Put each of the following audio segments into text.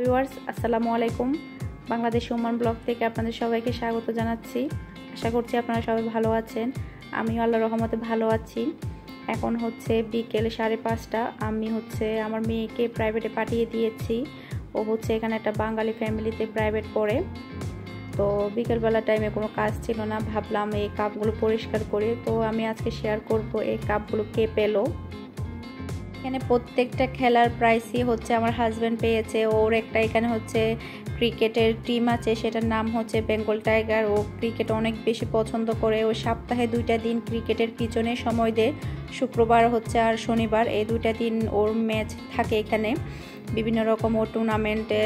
Viewers, আসসালামু আলাইকুম। বাংলাদেশ উমান blog থেকে আপনাদের সবাইকে স্বাগত জানাচ্ছি। আশা করছি আপনারা সবাই ভালো আছেন। আমিও আল্লাহ রহমতে ভালো আছি। এখন হচ্ছে বিকেল সাড়ে পাঁচটা। আমি হচ্ছে আমার মেয়েকে প্রাইভেটে পাঠিয়ে দিয়েছি। ও হচ্ছে এখানে একটা বাঙালি ফ্যামিলিতে প্রাইভেট পড়ে। তো বিকেলবেলা টাইমে কোনো কাজ ছিল না। ভাবলাম এই কাপগুলো পরিষ্কার করে। তো আমি আজকে শেয়ার করব এই কাপগুলো কে পেল। এখানে প্রত্যেকটা খেলার প্রাইসই হচ্ছে আমার হাজব্যান্ড পেয়েছে। ওর একটা এখানে হচ্ছে ক্রিকেটের টিম আছে, সেটার নাম হচ্ছে বেঙ্গল টাইগার ও ক্রিকেট অনেক বেশি পছন্দ করে। ও সপ্তাহে দুইটা দিন ক্রিকেটের পিছনে সময় দেয়। শুক্রবার হচ্ছে আর শনিবার। এই দুইটা দিন ওর ম্যাচ থাকে এখানে। বিভিন্ন রকম ও টুর্নামেন্টে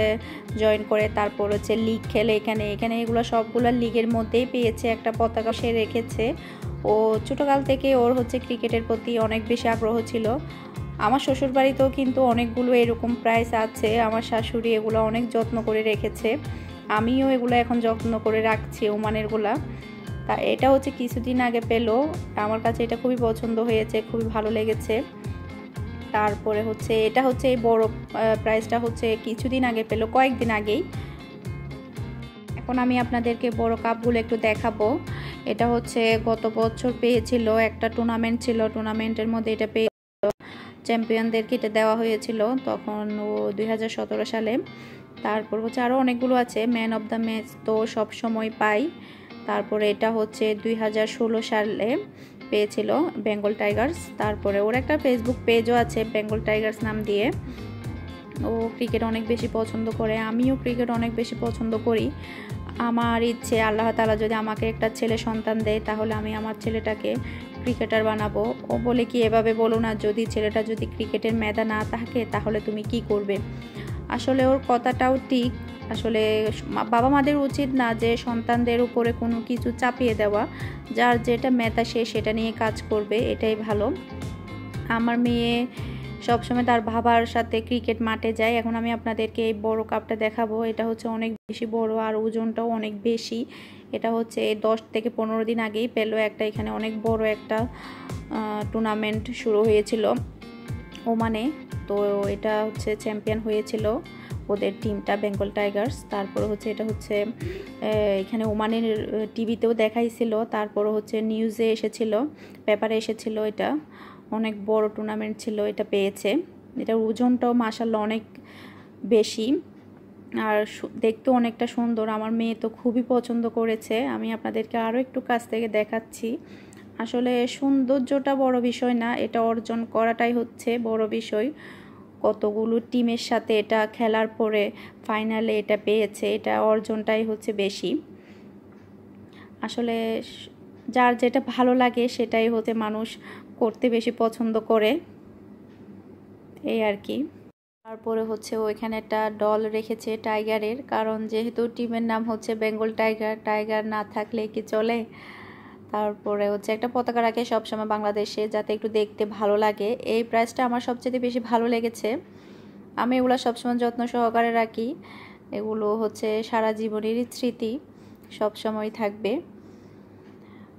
জয়েন করে। তারপর হচ্ছে লিগ খেলে এখানে। এখানে এগুলো সবগুলো লিগের মধ্যেই পেয়েছে। একটা পতাকা সে রেখেছে। ও ছোটোকাল থেকে ওর হচ্ছে ক্রিকেটের প্রতি অনেক বেশি আগ্রহ ছিল। আমার শ্বশুর বাড়িতেও কিন্তু অনেকগুলো এরকম প্রাইস আছে। আমার শাশুড়ি এগুলো অনেক যত্ন করে রেখেছে। আমিও এগুলো এখন যত্ন করে রাখছি ওমানেরগুলা। তা এটা হচ্ছে কিছুদিন আগে পেল। আমার কাছে এটা খুবই পছন্দ হয়েছে, খুবই ভালো লেগেছে। তারপরে হচ্ছে, এটা হচ্ছে এই বড় প্রাইসটা হচ্ছে কিছুদিন আগে পেল, কয়েকদিন আগেই। এখন আমি আপনাদেরকে বড় কাপগুলো একটু দেখাবো। এটা হচ্ছে গত বছর পেয়েছিল একটা টুর্নামেন্ট ছিল টুর্নামেন্টের মধ্যে এটা পেয়ে চ্যাম্পিয়নদেরকে এটা দেওয়া হয়েছিল তখন ও দুই হাজার সতেরো সালে। তারপর হচ্ছে আরও অনেকগুলো আছে ম্যান অব দ্য ম্যাচ তো সব সময় পাই। তারপরে এটা হচ্ছে দুই হাজার ষোলো সালে পেয়েছিল বেঙ্গল টাইগার্স তারপরে ওর একটা ফেসবুক পেজও আছে বেঙ্গল টাইগার্স নাম দিয়ে। ও ক্রিকেট অনেক বেশি পছন্দ করে, আমিও ক্রিকেট অনেক বেশি পছন্দ করি। আমার ইচ্ছে, আল্লাহ তালা যদি আমাকে একটা ছেলে সন্তান দেয়, তাহলে আমি আমার ছেলেটাকে ক্রিকেটার বানাবো। ও বলে কি, এভাবে বলো না, যদি ছেলেটা যদি ক্রিকেটের মেধা না থাকে, তাহলে তুমি কি করবে? আসলে ওর কথাটাও ঠিক। আসলে বাবা মাদের উচিত না যে সন্তানদের উপরে কোনো কিছু চাপিয়ে দেওয়া। যার যেটা মেধা, সে সেটা নিয়ে কাজ করবে, এটাই ভালো। আমার মেয়ে সবসময় তার বাবার সাথে ক্রিকেট মাঠে যায়। এখন আমি আপনাদেরকে এই বড় কাপটা দেখাবো। এটা হচ্ছে অনেক বেশি বড় আর ওজনটাও অনেক বেশি। এটা হচ্ছে দশ থেকে পনেরো দিন আগেই পেল একটা, এখানে অনেক বড় একটা টুর্নামেন্ট শুরু হয়েছিল ওমানে। তো এটা হচ্ছে চ্যাম্পিয়ন হয়েছিল ওদের টিমটা বেঙ্গল টাইগার্স তারপরে হচ্ছে এটা হচ্ছে এখানে ওমানের টিভিতেও দেখাইছিল। তারপরে হচ্ছে নিউজে এসেছিল পেপারে এসেছিল এটা। অনেক বড় টুর্নামেন্ট ছিল, এটা পেয়েছে। এটার ওজনটাও মাসাল্লাহ অনেক বেশি। আর দেখতেও অনেকটা সুন্দর। আমার মেয়ে তো খুবই পছন্দ করেছে। আমি আপনাদেরকে আরও একটু কাছ থেকে দেখাচ্ছি। আসলে সৌন্দর্যটা বড় বিষয় না, এটা অর্জন করাটাই হচ্ছে বড় বিষয়। কতগুলো টিমের সাথে এটা খেলার পরে ফাইনালে এটা পেয়েছে, এটা অর্জনটাই হচ্ছে বেশি। আসলে যার যেটা ভালো লাগে সেটাই হতে মানুষ করতে বেশি পছন্দ করে। এই আর কি। তারপরে হচ্ছে ওইখানে একটা ডল রেখেছে টাইগারের কারণ যেহেতু টিমের নাম হচ্ছে বেঙ্গল টাইগার টাইগার না থাকলে কি চলে? তারপরে হচ্ছে একটা পতাকা রাখে সবসময় বাংলাদেশে যাতে একটু দেখতে ভালো লাগে। এই প্রাইসটা আমার সবচেয়ে বেশি ভালো লেগেছে। আমি এগুলো সবসময় যত্ন সহকারে রাখি। এগুলো হচ্ছে সারা জীবনেরই স্মৃতি, সবসময় থাকবে।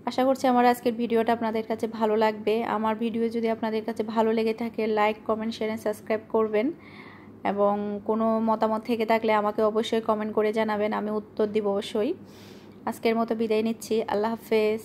আশা করছি আমার আজকের ভিডিওটা আপনাদের কাছে ভালো লাগবে। আমার ভিডিও যদি আপনাদের কাছে ভালো লেগে থাকে like comment share and subscribe করবেন। এবং কোনো মতামত থেকে থাকলে আমাকে অবশ্যই কমেন্ট করে জানাবেন, আমি উত্তর দিব অবশ্যই। আজকের মতো বিদায় নিচ্ছি, আল্লাহ হাফেজ।